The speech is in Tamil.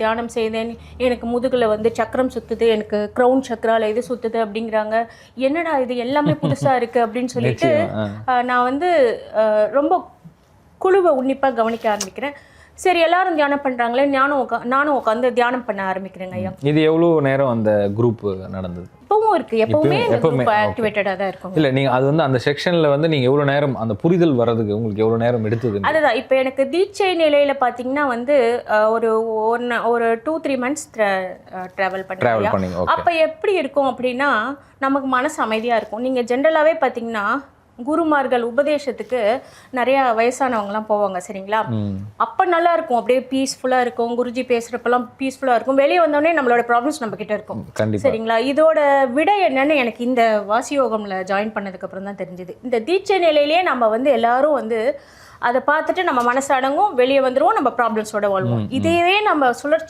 தியானம் செய்தேன். எனக்கு முதுகில் வந்து சக்கரம் சுத்துது எனக்கு க்ரௌன் சக்கரால இது சுத்துது அப்படிங்கிறாங்க. என்னடா இது எல்லாமே புதுசா இருக்கு அப்படின்னு சொல்லிட்டு நான் வந்து ரொம்ப குழுவை உன்னிப்பாக கவனிக்க ஆரம்பிக்கிறேன். சரி எல்லாரும் தியானம் பண்றாங்களே நானும் உக்கா நானும் உட்காந்து தியானம் பண்ண ஆரம்பிக்கிறேங்க ஐயா. இது எவ்வளோ நேரம் அந்த குரூப் நடந்தது? இப்பவும் இருக்கு. எப்பவுமே எப்பவுமே. ஆக்டிவேட்டடாக தான் இருக்கும் இல்ல நீங்க அது வந்து அந்த செக்ஷன்ல வந்து நீங்க எவ்வளவு நேரம் அந்த புரிதல் வர்றதுக்கு உங்களுக்கு எவ்வளவு நேரம் எடுத்தது அதுதான். இப்போ எனக்கு தீட்சை நிலையில பார்த்தீங்கன்னா வந்து ஒரு ஒன்று ஒரு two three months travel okay அப்போ எப்படி இருக்கும் அப்படின்னா நமக்கு மனசு அமைதியா இருக்கும். நீங்க ஜென்ரலாகவே பார்த்தீங்கன்னா குருமார்கள் உபதேசத்துக்கு நிறைய வயசானவங்கலாம் போவாங்க சரிங்களா? அப்போ நல்லா இருக்கும். அப்படியே பீஸ்ஃபுல்லாக இருக்கும். குருஜி பேசுகிறப்பெல்லாம் பீஸ்ஃபுல்லாக இருக்கும். வெளியே வந்தோடனே நம்மளோட ப்ராப்ளம்ஸ் நம்ம கிட்ட இருக்கும் சரிங்களா? இதோட விடை என்னன்னு எனக்கு இந்த வாசியோகம்ல ஜாயின் பண்ணதுக்கு அப்புறம் தான் தெரிஞ்சுது. இந்த தீட்சை நிலையிலேயே நம்ம வந்து எல்லாரும் வந்து அதை பார்த்துட்டு நம்ம மனசு அடங்கும். வெளியே வந்துருவோம். நம்ம ப்ராப்ளம்ஸோட வாழ்வோம். இதையே நம்ம சுழற்சி